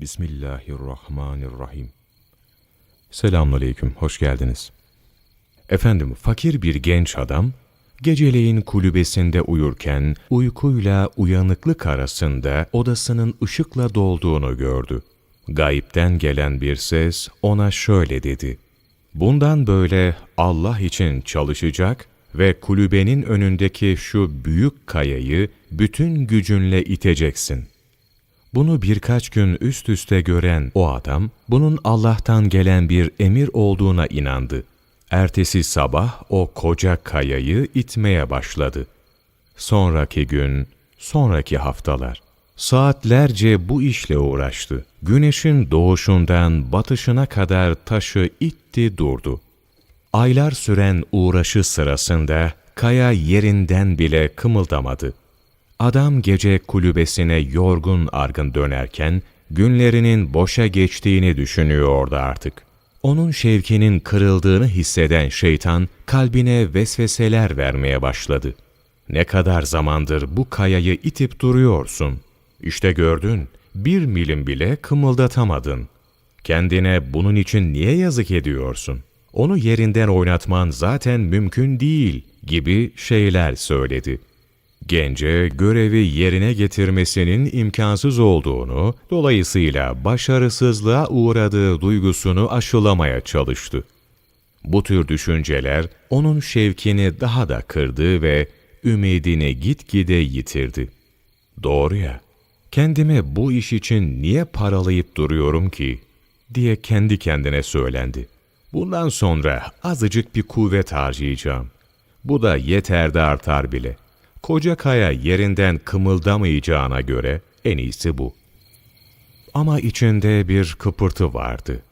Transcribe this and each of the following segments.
Bismillahirrahmanirrahim. Selamünaleyküm, hoş geldiniz. Efendim, fakir bir genç adam, geceleyin kulübesinde uyurken uykuyla uyanıklık arasında odasının ışıkla dolduğunu gördü. Gayipten gelen bir ses ona şöyle dedi. Bundan böyle Allah için çalışacak ve kulübenin önündeki şu büyük kayayı bütün gücünle iteceksin. Bunu birkaç gün üst üste gören o adam, bunun Allah'tan gelen bir emir olduğuna inandı. Ertesi sabah o koca kayayı itmeye başladı. Sonraki gün, sonraki haftalar. Saatlerce bu işle uğraştı. Güneşin doğuşundan batışına kadar taşı itti durdu. Aylar süren uğraşı sırasında kaya yerinden bile kımıldamadı. Adam gece kulübesine yorgun argın dönerken günlerinin boşa geçtiğini düşünüyordu artık. Onun şevkinin kırıldığını hisseden şeytan kalbine vesveseler vermeye başladı. Ne kadar zamandır bu kayayı itip duruyorsun? İşte gördün, bir milim bile kımıldatamadın. Kendine bunun için niye yazık ediyorsun? Onu yerinden oynatman zaten mümkün değil gibi şeyler söyledi. Gence görevi yerine getirmesinin imkansız olduğunu, dolayısıyla başarısızlığa uğradığı duygusunu aşılamaya çalıştı. Bu tür düşünceler onun şevkini daha da kırdı ve ümidini gitgide yitirdi. Doğru ya, kendimi bu iş için niye paralayıp duruyorum ki? diye kendi kendine söylendi. Bundan sonra azıcık bir kuvvet harcayacağım. Bu da yeter de artar bile. Koca kaya yerinden kımıldamayacağına göre en iyisi bu. Ama içinde bir kıpırtı vardı.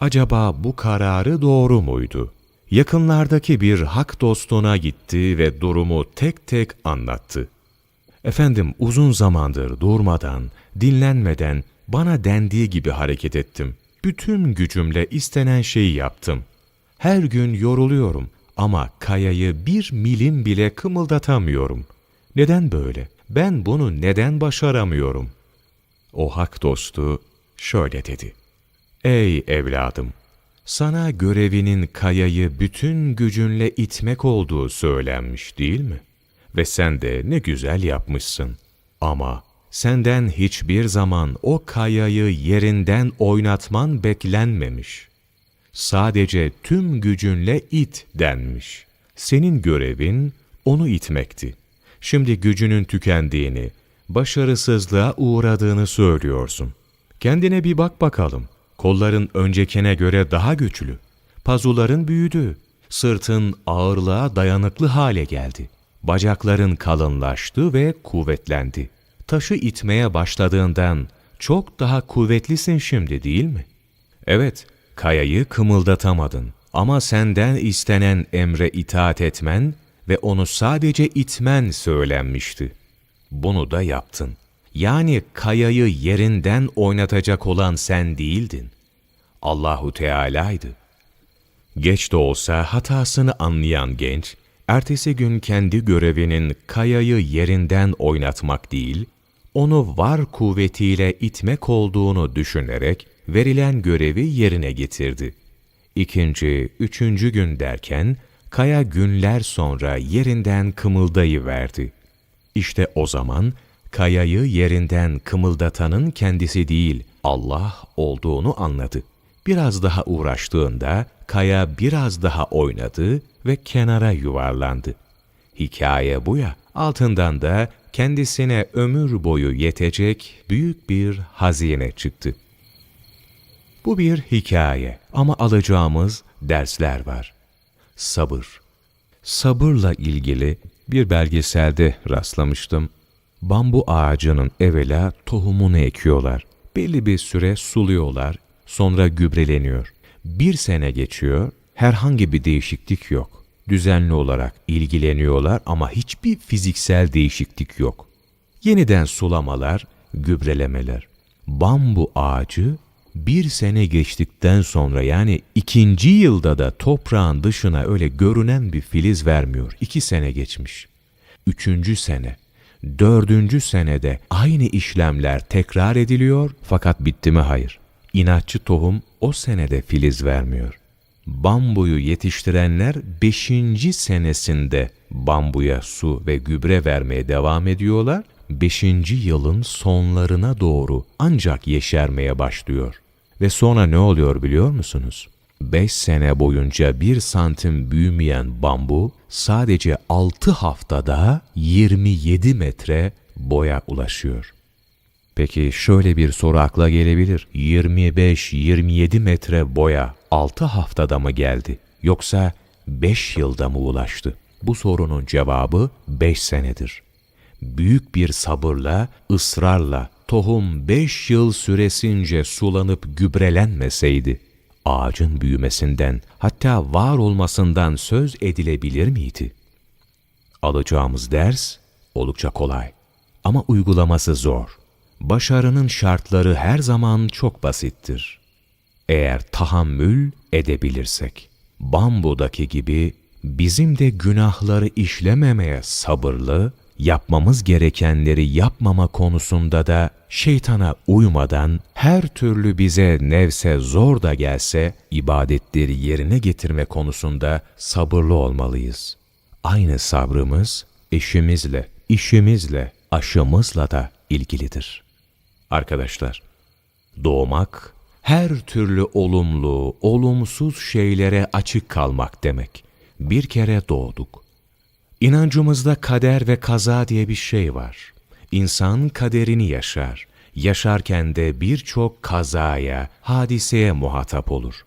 Acaba bu kararı doğru muydu? Yakınlardaki bir hak dostuna gitti ve durumu tek tek anlattı. Efendim uzun zamandır durmadan, dinlenmeden bana dendiği gibi hareket ettim. Bütün gücümle istenen şeyi yaptım. Her gün yoruluyorum ama kayayı bir milim bile kımıldatamıyorum. Neden böyle? Ben bunu neden başaramıyorum? O hak dostu şöyle dedi. Ey evladım! Sana görevinin kayayı bütün gücünle itmek olduğu söylenmiş değil mi? Ve sen de ne güzel yapmışsın. Ama senden hiçbir zaman o kayayı yerinden oynatman beklenmemiş. Sadece tüm gücünle it denmiş. Senin görevin onu itmekti. Şimdi gücünün tükendiğini, başarısızlığa uğradığını söylüyorsun. Kendine bir bak bakalım. Kolların öncekine göre daha güçlü. Pazuların büyüdü. Sırtın ağırlığa dayanıklı hale geldi. Bacakların kalınlaştı ve kuvvetlendi. Taşı itmeye başladığından çok daha kuvvetlisin şimdi değil mi? Evet, kayayı kımıldatamadın ama senden istenen emre itaat etmen ve onu sadece itmen söylenmişti. Bunu da yaptın. Yani kayayı yerinden oynatacak olan sen değildin. Allahu Teala'ydı. Geç de olsa hatasını anlayan genç, ertesi gün kendi görevinin kayayı yerinden oynatmak değil, onu var kuvvetiyle itmek olduğunu düşünerek verilen görevi yerine getirdi. İkinci, üçüncü gün derken, kaya günler sonra yerinden kımıldayıverdi. İşte o zaman kayayı yerinden kımıldatanın kendisi değil, Allah olduğunu anladı. Biraz daha uğraştığında kaya biraz daha oynadı ve kenara yuvarlandı. Hikaye bu ya, altından da kendisine ömür boyu yetecek büyük bir hazine çıktı. Bu bir hikaye ama alacağımız dersler var. Sabır. Sabırla ilgili bir belgeselde rastlamıştım. Bambu ağacının evvela tohumunu ekiyorlar. Belli bir süre suluyorlar, sonra gübreleniyor. Bir sene geçiyor, herhangi bir değişiklik yok. Düzenli olarak ilgileniyorlar ama hiçbir fiziksel değişiklik yok. Yeniden sulamalar, gübrelemeler. Bambu ağacı bir sene geçtikten sonra yani ikinci yılda da toprağın dışına öyle görünen bir filiz vermiyor. İki sene geçmiş. Üçüncü sene Dördüncü senede aynı işlemler tekrar ediliyor fakat bitti mi hayır. İnatçı tohum o senede filiz vermiyor. Bambuyu yetiştirenler beşinci senesinde bambuya su ve gübre vermeye devam ediyorlar. Beşinci yılın sonlarına doğru ancak yeşermeye başlıyor. Ve sonra ne oluyor biliyor musunuz? 5 sene boyunca 1 santim büyümeyen bambu sadece 6 haftada 27 metre boya ulaşıyor. Peki şöyle bir soru akla gelebilir. 25-27 metre boya 6 haftada mı geldi? Yoksa 5 yılda mı ulaştı? Bu sorunun cevabı 5 senedir. Büyük bir sabırla, ısrarla tohum 5 yıl süresince sulanıp gübrelenmeseydi, ağacın büyümesinden hatta var olmasından söz edilebilir miydi? Alacağımız ders oldukça kolay ama uygulaması zor. Başarının şartları her zaman çok basittir. Eğer tahammül edebilirsek, bambudaki gibi bizim de günahları işlememeye sabırlı, yapmamız gerekenleri yapmama konusunda da şeytana uymadan her türlü bize nevse zor da gelse ibadetleri yerine getirme konusunda sabırlı olmalıyız. Aynı sabrımız eşimizle, işimizle, aşımızla da ilgilidir. Arkadaşlar, doğmak her türlü olumlu, olumsuz şeylere açık kalmak demek. Bir kere doğduk. İnancımızda kader ve kaza diye bir şey var. İnsan kaderini yaşar. Yaşarken de birçok kazaya, hadiseye muhatap olur.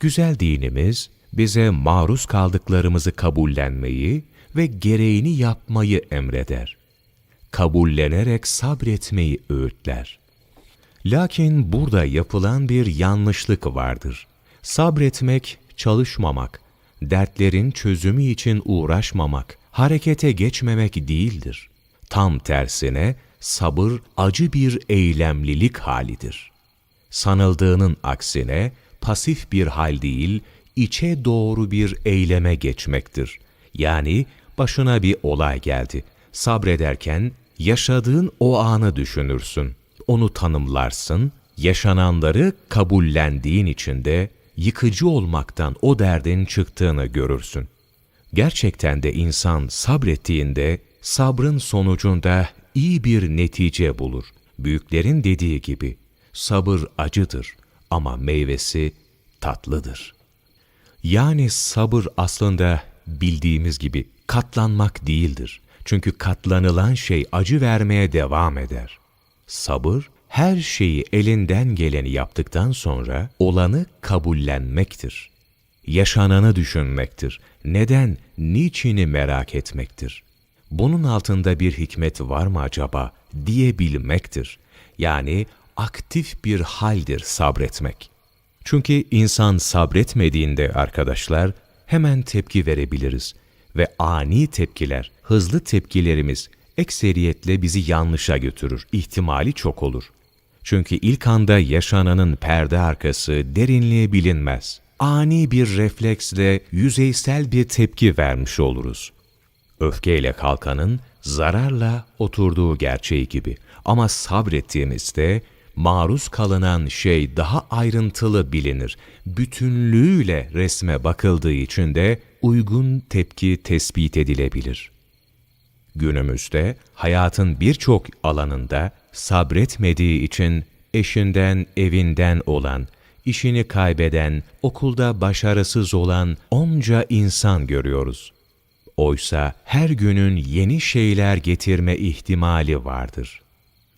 Güzel dinimiz bize maruz kaldıklarımızı kabullenmeyi ve gereğini yapmayı emreder. Kabullenerek sabretmeyi öğütler. Lakin burada yapılan bir yanlışlık vardır. Sabretmek, çalışmamak, dertlerin çözümü için uğraşmamak, harekete geçmemek değildir. Tam tersine sabır acı bir eylemlilik halidir. Sanıldığının aksine pasif bir hal değil, içe doğru bir eyleme geçmektir. Yani başına bir olay geldi. Sabrederken yaşadığın o anı düşünürsün. Onu tanımlarsın, yaşananları kabullendiğin için de yıkıcı olmaktan o derdin çıktığını görürsün. Gerçekten de insan sabrettiğinde sabrın sonucunda iyi bir netice bulur. Büyüklerin dediği gibi sabır acıdır ama meyvesi tatlıdır. Yani sabır aslında bildiğimiz gibi katlanmak değildir. Çünkü katlanılan şey acı vermeye devam eder. Sabır her şeyi elinden geleni yaptıktan sonra olanı kabullenmektir. Yaşananı düşünmektir. Neden, niçini merak etmektir. Bunun altında bir hikmet var mı acaba diyebilmektir. Yani aktif bir haldir sabretmek. Çünkü insan sabretmediğinde arkadaşlar hemen tepki verebiliriz ve ani tepkiler, hızlı tepkilerimiz ekseriyetle bizi yanlışa götürür. İhtimali çok olur. Çünkü ilk anda yaşananın perde arkası derinliği bilinmez. Ani bir refleksle yüzeysel bir tepki vermiş oluruz. Öfkeyle kalkanın zararla oturduğu gerçeği gibi. Ama sabrettiğimizde maruz kalınan şey daha ayrıntılı bilinir. Bütünlüğüyle resme bakıldığı için de uygun tepki tespit edilebilir. Günümüzde hayatın birçok alanında sabretmediği için eşinden, evinden olan, işini kaybeden, okulda başarısız olan onca insan görüyoruz. Oysa her günün yeni şeyler getirme ihtimali vardır.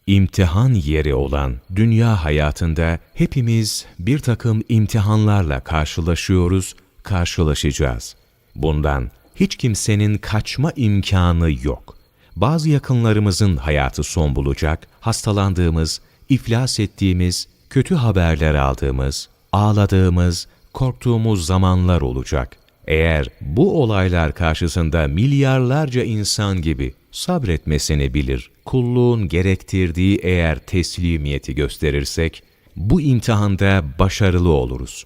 İmtihan yeri olan dünya hayatında hepimiz bir takım imtihanlarla karşılaşıyoruz, karşılaşacağız. Bundan hiç kimsenin kaçma imkanı yok. Bazı yakınlarımızın hayatı son bulacak, hastalandığımız, iflas ettiğimiz, kötü haberler aldığımız, ağladığımız, korktuğumuz zamanlar olacak. Eğer bu olaylar karşısında milyarlarca insan gibi sabretmesini bilir, kulluğun gerektirdiği eğer teslimiyeti gösterirsek, bu imtihanda başarılı oluruz.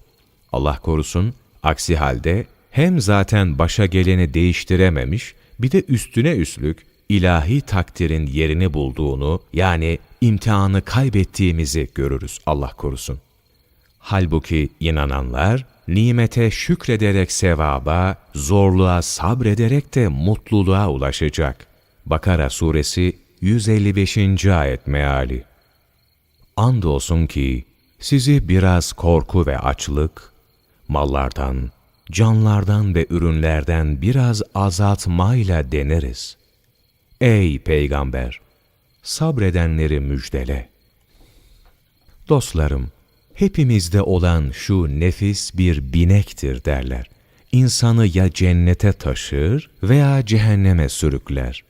Allah korusun, aksi halde hem zaten başa geleni değiştirememiş, bir de üstüne üstlük ilahi takdirin yerini bulduğunu yani imtihanı kaybettiğimizi görürüz Allah korusun. Halbuki inananlar nimete şükrederek sevaba, zorluğa sabrederek de mutluluğa ulaşacak. Bakara suresi 155. ayet meali. Andolsun ki sizi biraz korku ve açlık, mallardan, canlardan ve ürünlerden biraz azaltmayla deneriz. Ey peygamber! Sabredenleri müjdele. Dostlarım, hepimizde olan şu nefis bir binektir derler. İnsanı ya cennete taşır veya cehenneme sürükler.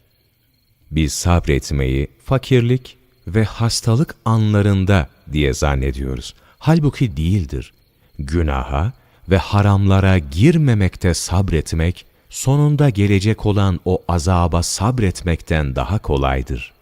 Biz sabretmeyi fakirlik ve hastalık anlarında diye zannediyoruz. Halbuki değildir. Günaha ve haramlara girmemekte sabretmek, sonunda gelecek olan o azaba sabretmekten daha kolaydır.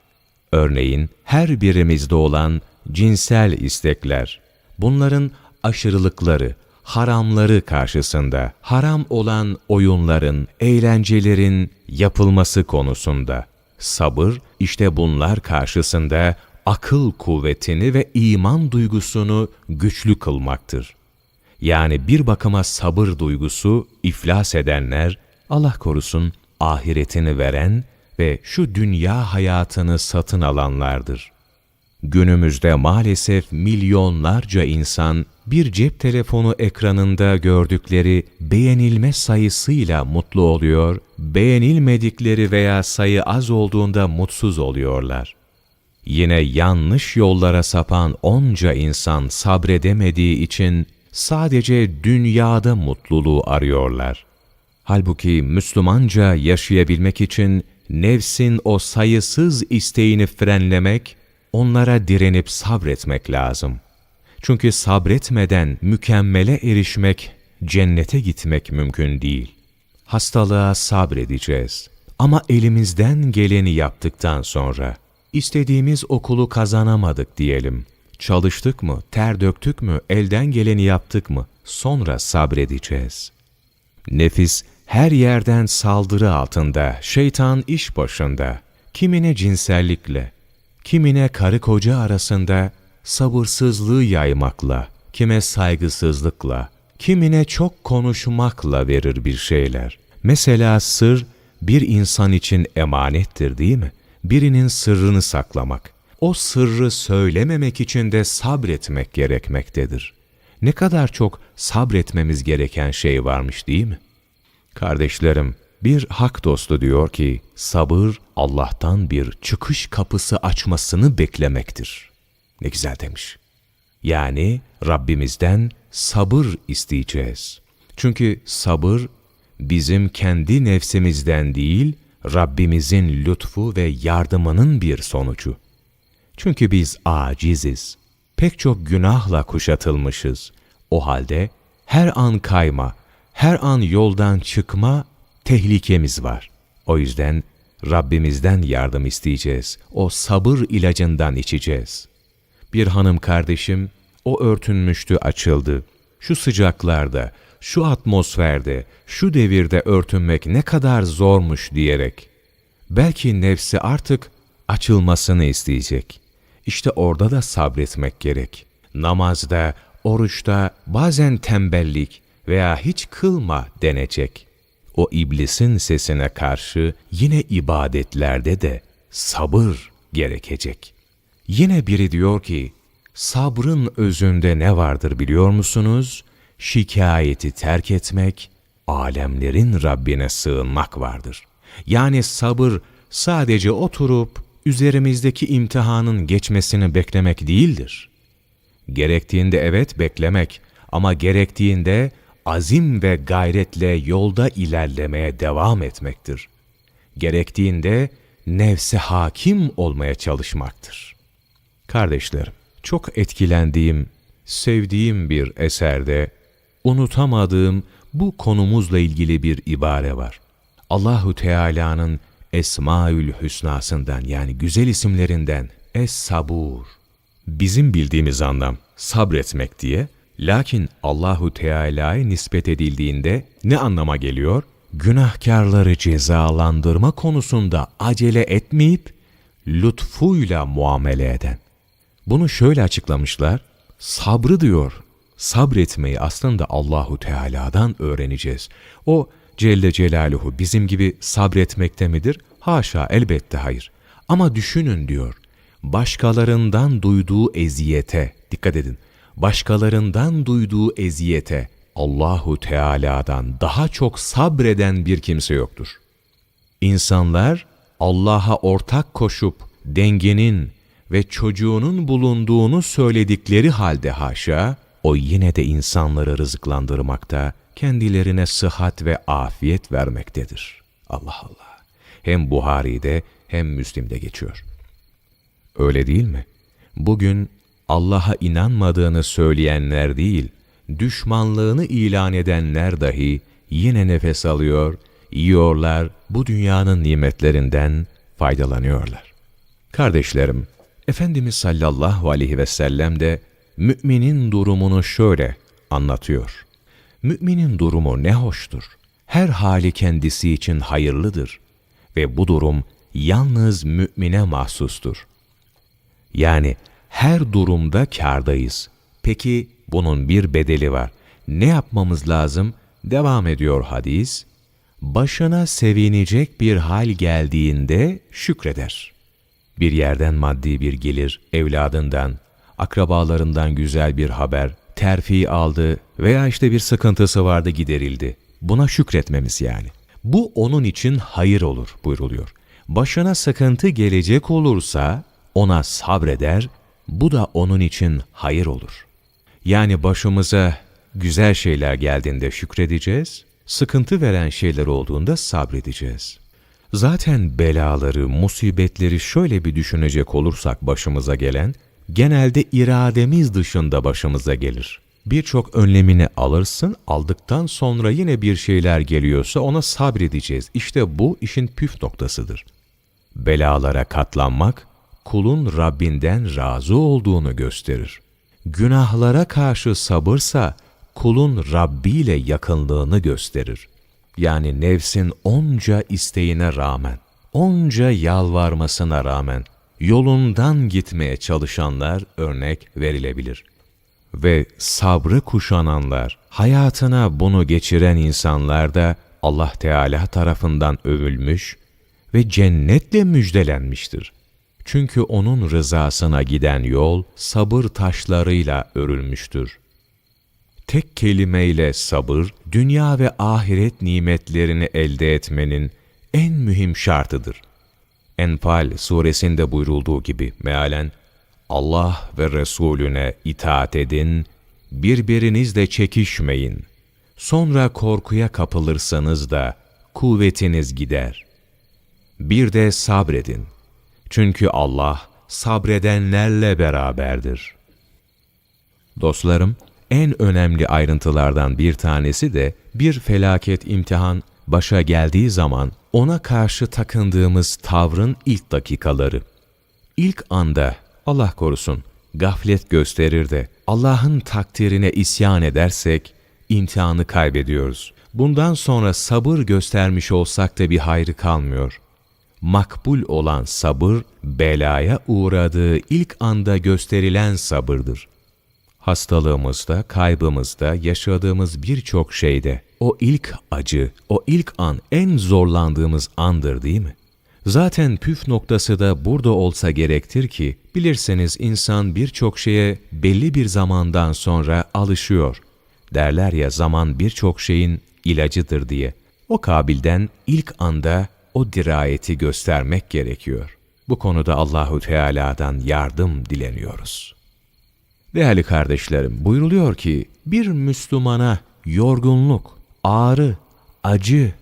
Örneğin her birimizde olan cinsel istekler, bunların aşırılıkları, haramları karşısında, haram olan oyunların, eğlencelerin yapılması konusunda, sabır işte bunlar karşısında akıl kuvvetini ve iman duygusunu güçlü kılmaktır. Yani bir bakıma sabır duygusu iflas edenler, Allah korusun ahiretini veren ve şu dünya hayatını satın alanlardır. Günümüzde maalesef milyonlarca insan bir cep telefonu ekranında gördükleri beğenilme sayısıyla mutlu oluyor, beğenilmedikleri veya sayı az olduğunda mutsuz oluyorlar. Yine yanlış yollara sapan onca insan sabredemediği için sadece dünyada mutluluğu arıyorlar. Halbuki Müslümanca yaşayabilmek için nefsin o sayısız isteğini frenlemek, onlara direnip sabretmek lazım. Çünkü sabretmeden mükemmele erişmek, cennete gitmek mümkün değil. Hastalığa sabredeceğiz. Ama elimizden geleni yaptıktan sonra, istediğimiz okulu kazanamadık diyelim. Çalıştık mı, ter döktük mü, elden geleni yaptık mı, sonra sabredeceğiz. Nefis her yerden saldırı altında, şeytan iş başında, kimine cinsellikle, kimine karı koca arasında sabırsızlığı yaymakla, kime saygısızlıkla, kimine çok konuşmakla verir bir şeyler. Mesela sır bir insan için emanettir değil mi? Birinin sırrını saklamak. O sırrı söylememek için de sabretmek gerekmektedir. Ne kadar çok sabretmemiz gereken şey varmış değil mi? Kardeşlerim, bir hak dostu diyor ki, sabır Allah'tan bir çıkış kapısı açmasını beklemektir. Ne güzel demiş. Yani Rabbimizden sabır isteyeceğiz. Çünkü sabır bizim kendi nefsimizden değil, Rabbimizin lütfu ve yardımının bir sonucu. Çünkü biz aciziz, pek çok günahla kuşatılmışız. O halde her an kayma, her an yoldan çıkma tehlikemiz var. O yüzden Rabbimizden yardım isteyeceğiz. O sabır ilacından içeceğiz. Bir hanım kardeşim, o örtünmüştü açıldı. Şu sıcaklarda, şu atmosferde, şu devirde örtünmek ne kadar zormuş diyerek. Belki nefsi artık açılmasını isteyecek. İşte orada da sabretmek gerek. Namazda, oruçta bazen tembellik veya hiç kılma denecek. O iblisin sesine karşı yine ibadetlerde de sabır gerekecek. Yine biri diyor ki, sabrın özünde ne vardır biliyor musunuz? Şikayeti terk etmek, alemlerin Rabbine sığınmak vardır. Yani sabır sadece oturup üzerimizdeki imtihanın geçmesini beklemek değildir. Gerektiğinde evet beklemek ama gerektiğinde azim ve gayretle yolda ilerlemeye devam etmektir. Gerektiğinde nefse hakim olmaya çalışmaktır. Kardeşlerim, çok etkilendiğim, sevdiğim bir eserde unutamadığım bu konumuzla ilgili bir ibare var. Allahu Teala'nın Esmaül Hüsna'sından yani güzel isimlerinden Es-Sabur. Bizim bildiğimiz anlam sabretmek diye, lakin Allahu Teala'ya nispet edildiğinde ne anlama geliyor? günahkarları cezalandırma konusunda acele etmeyip lütfuyla muamele eden. Bunu şöyle açıklamışlar. Sabrı diyor. Sabretmeyi aslında Allahu Teala'dan öğreneceğiz. O Celle Celaluhu bizim gibi sabretmekte midir? Haşa elbette hayır. Ama düşünün diyor. Başkalarından duyduğu eziyete, dikkat edin. Başkalarından duyduğu eziyete Allahu Teala'dan daha çok sabreden bir kimse yoktur. İnsanlar Allah'a ortak koşup dengenin ve çocuğunun bulunduğunu söyledikleri halde haşa, o yine de insanları rızıklandırmakta, kendilerine sıhhat ve afiyet vermektedir. Allah Allah. Hem Buhari'de hem Müslim'de geçiyor. Öyle değil mi? Bugün Allah'a inanmadığını söyleyenler değil, düşmanlığını ilan edenler dahi yine nefes alıyor, yiyorlar, bu dünyanın nimetlerinden faydalanıyorlar. Kardeşlerim, Efendimiz sallallahu aleyhi ve sellem de müminin durumunu şöyle anlatıyor. Müminin durumu ne hoştur. Her hali kendisi için hayırlıdır ve bu durum yalnız mümine mahsustur. Yani her durumda kârdayız. Peki bunun bir bedeli var. Ne yapmamız lazım? Devam ediyor hadis. Başına sevinecek bir hal geldiğinde şükreder. Bir yerden maddi bir gelir, evladından, akrabalarından güzel bir haber, terfi aldı veya işte bir sıkıntısı vardı giderildi. Buna şükretmemiz yani. Bu onun için hayır olur buyruluyor. Başına sıkıntı gelecek olursa ona sabreder, bu da onun için hayır olur. Yani başımıza güzel şeyler geldiğinde şükredeceğiz, sıkıntı veren şeyler olduğunda sabredeceğiz. Zaten belaları, musibetleri şöyle bir düşünecek olursak başımıza gelen, genelde irademiz dışında başımıza gelir. Birçok önlemini alırsın, aldıktan sonra yine bir şeyler geliyorsa ona sabredeceğiz. İşte bu işin püf noktasıdır. Belalara katlanmak, kulun Rabbinden razı olduğunu gösterir. Günahlara karşı sabırsa, kulun Rabbi ile yakınlığını gösterir. Yani nefsin onca isteğine rağmen, onca yalvarmasına rağmen, yolundan gitmeye çalışanlar örnek verilebilir. Ve sabrı kuşananlar, hayatına bunu geçiren insanlar da Allah Teala tarafından övülmüş ve cennetle müjdelenmiştir. Çünkü onun rızasına giden yol sabır taşlarıyla örülmüştür. Tek kelimeyle sabır, dünya ve ahiret nimetlerini elde etmenin en mühim şartıdır. Enfal suresinde buyurulduğu gibi mealen, Allah ve Resulüne itaat edin, birbirinizle çekişmeyin. Sonra korkuya kapılırsanız da kuvvetiniz gider. Bir de sabredin. Çünkü Allah sabredenlerle beraberdir. Dostlarım, en önemli ayrıntılardan bir tanesi de bir felaket imtihan başa geldiği zaman ona karşı takındığımız tavrın ilk dakikaları. İlk anda Allah korusun gaflet gösterir de Allah'ın takdirine isyan edersek imtihanı kaybediyoruz. Bundan sonra sabır göstermiş olsak da bir hayrı kalmıyor. Makbul olan sabır, belaya uğradığı ilk anda gösterilen sabırdır. Hastalığımızda, kaybımızda, yaşadığımız birçok şeyde o ilk acı, o ilk an en zorlandığımız andır değil mi? Zaten püf noktası da burada olsa gerektir ki, bilirseniz insan birçok şeye belli bir zamandan sonra alışıyor. Derler ya zaman birçok şeyin ilacıdır diye. O kabilden ilk anda o dirayeti göstermek gerekiyor. Bu konuda Allahu Teala'dan yardım dileniyoruz. Değerli kardeşlerim, buyruluyor ki bir Müslümana yorgunluk, ağrı, acı,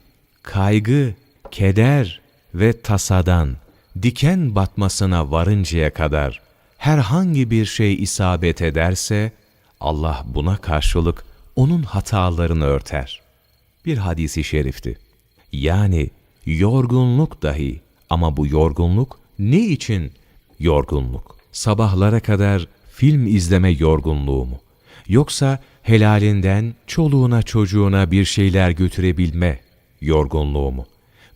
kaygı, keder ve tasadan diken batmasına varıncaya kadar herhangi bir şey isabet ederse Allah buna karşılık onun hatalarını örter. Bir hadisi şerifti. Yani yorgunluk dahi ama bu yorgunluk ne için yorgunluk? Sabahlara kadar film izleme yorgunluğu mu? Yoksa helalinden çoluğuna çocuğuna bir şeyler götürebilme yorgunluğu mu?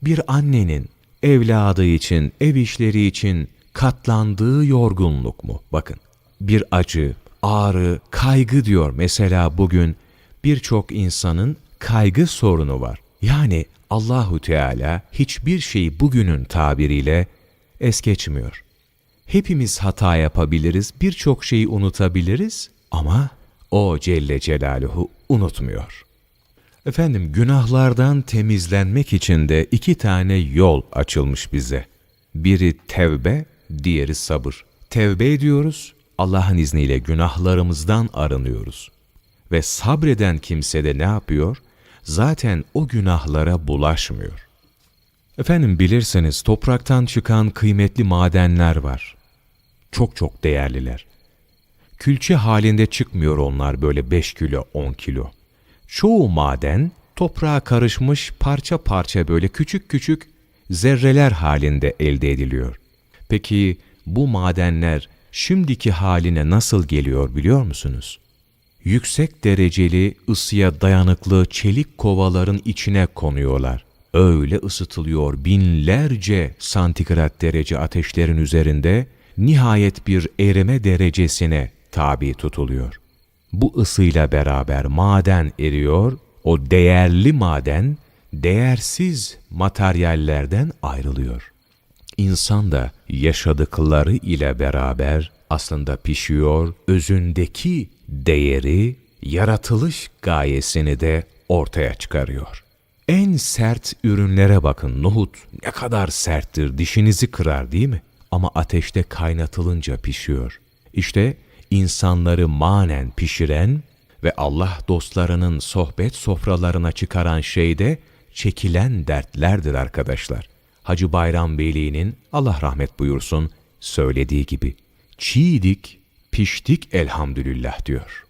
Bir annenin evladı için, ev işleri için katlandığı yorgunluk mu? Bakın, bir acı, ağrı, kaygı diyor mesela bugün birçok insanın kaygı sorunu var. Yani Allahu Teala hiçbir şeyi bugünün tabiriyle es geçmiyor. Hepimiz hata yapabiliriz, birçok şeyi unutabiliriz ama o Celle Celaluhu unutmuyor. Efendim günahlardan temizlenmek için de iki tane yol açılmış bize. Biri tevbe, diğeri sabır. Tevbe ediyoruz, Allah'ın izniyle günahlarımızdan arınıyoruz. Ve sabreden kimse de ne yapıyor? Zaten o günahlara bulaşmıyor. Efendim bilirseniz topraktan çıkan kıymetli madenler var. Çok çok değerliler. Külçe halinde çıkmıyor onlar böyle 5 kilo 10 kilo. Çoğu maden toprağa karışmış parça parça böyle küçük küçük zerreler halinde elde ediliyor. Peki bu madenler şimdiki haline nasıl geliyor biliyor musunuz? Yüksek dereceli ısıya dayanıklı çelik kovaların içine konuyorlar. Öyle ısıtılıyor binlerce santigrat derece ateşlerin üzerinde nihayet bir erime derecesine tabi tutuluyor. Bu ısıyla beraber maden eriyor, o değerli maden değersiz materyallerden ayrılıyor. İnsan da yaşadıkları ile beraber aslında pişiyor, özündeki değeri, yaratılış gayesini de ortaya çıkarıyor. En sert ürünlere bakın, nohut ne kadar serttir, dişinizi kırar değil mi? Ama ateşte kaynatılınca pişiyor. İşte insanları manen pişiren ve Allah dostlarının sohbet sofralarına çıkaran şey de çekilen dertlerdir arkadaşlar. Hacı Bayram Veli'nin Allah rahmet buyursun söylediği gibi çiğdik, piştik elhamdülillah diyor.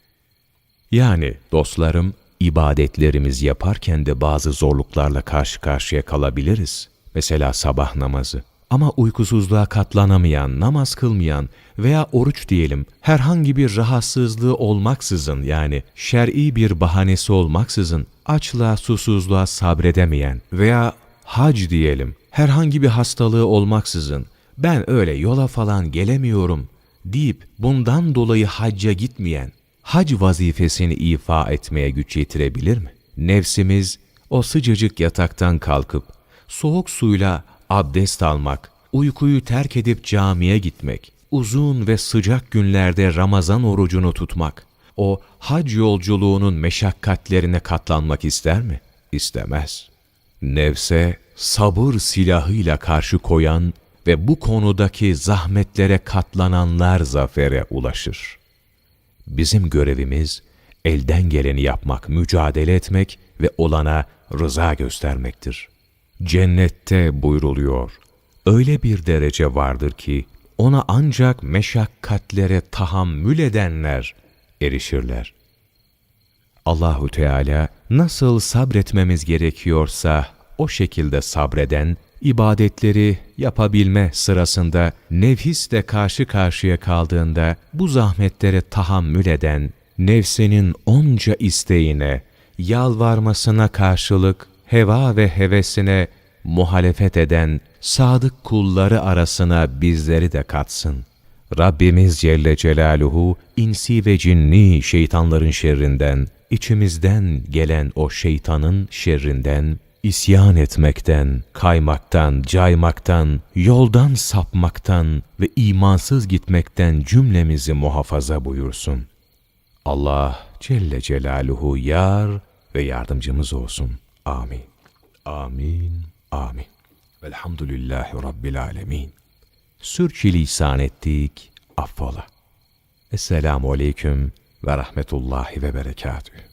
Yani dostlarım ibadetlerimiz yaparken de bazı zorluklarla karşı karşıya kalabiliriz. Mesela sabah namazı. Ama uykusuzluğa katlanamayan, namaz kılmayan veya oruç diyelim herhangi bir rahatsızlığı olmaksızın yani şer'i bir bahanesi olmaksızın açlığa susuzluğa sabredemeyen veya hac diyelim herhangi bir hastalığı olmaksızın ben öyle yola falan gelemiyorum deyip bundan dolayı hacca gitmeyen hac vazifesini ifa etmeye güç yetirebilir mi? Nefsimiz o sıcacık yataktan kalkıp soğuk suyla abdest almak, uykuyu terk edip camiye gitmek, uzun ve sıcak günlerde Ramazan orucunu tutmak, o hac yolculuğunun meşakkatlerine katlanmak ister mi? İstemez. Nefse sabır silahıyla karşı koyan ve bu konudaki zahmetlere katlananlar zafere ulaşır. Bizim görevimiz elden geleni yapmak, mücadele etmek ve olana rıza göstermektir. Cennette buyruluyor. Öyle bir derece vardır ki ona ancak meşakkatlere tahammül edenler erişirler. Allahu Teala nasıl sabretmemiz gerekiyorsa o şekilde sabreden, ibadetleri yapabilme sırasında nefisle karşı karşıya kaldığında bu zahmetlere tahammül eden, nefsinin onca isteğine, yalvarmasına karşılık heva ve hevesine muhalefet eden sadık kulları arasına bizleri de katsın. Rabbimiz Celle Celaluhu insi ve cinni şeytanların şerrinden, içimizden gelen o şeytanın şerrinden, isyan etmekten, kaymaktan, caymaktan, yoldan sapmaktan ve imansız gitmekten cümlemizi muhafaza buyursun. Allah Celle Celaluhu yar ve yardımcımız olsun. Amin. Amin. Amin. Velhamdülillahi Rabbil Alemin. Sürçülisan ettik, affola. Esselamu Aleyküm ve Rahmetullahi ve Berekatühü.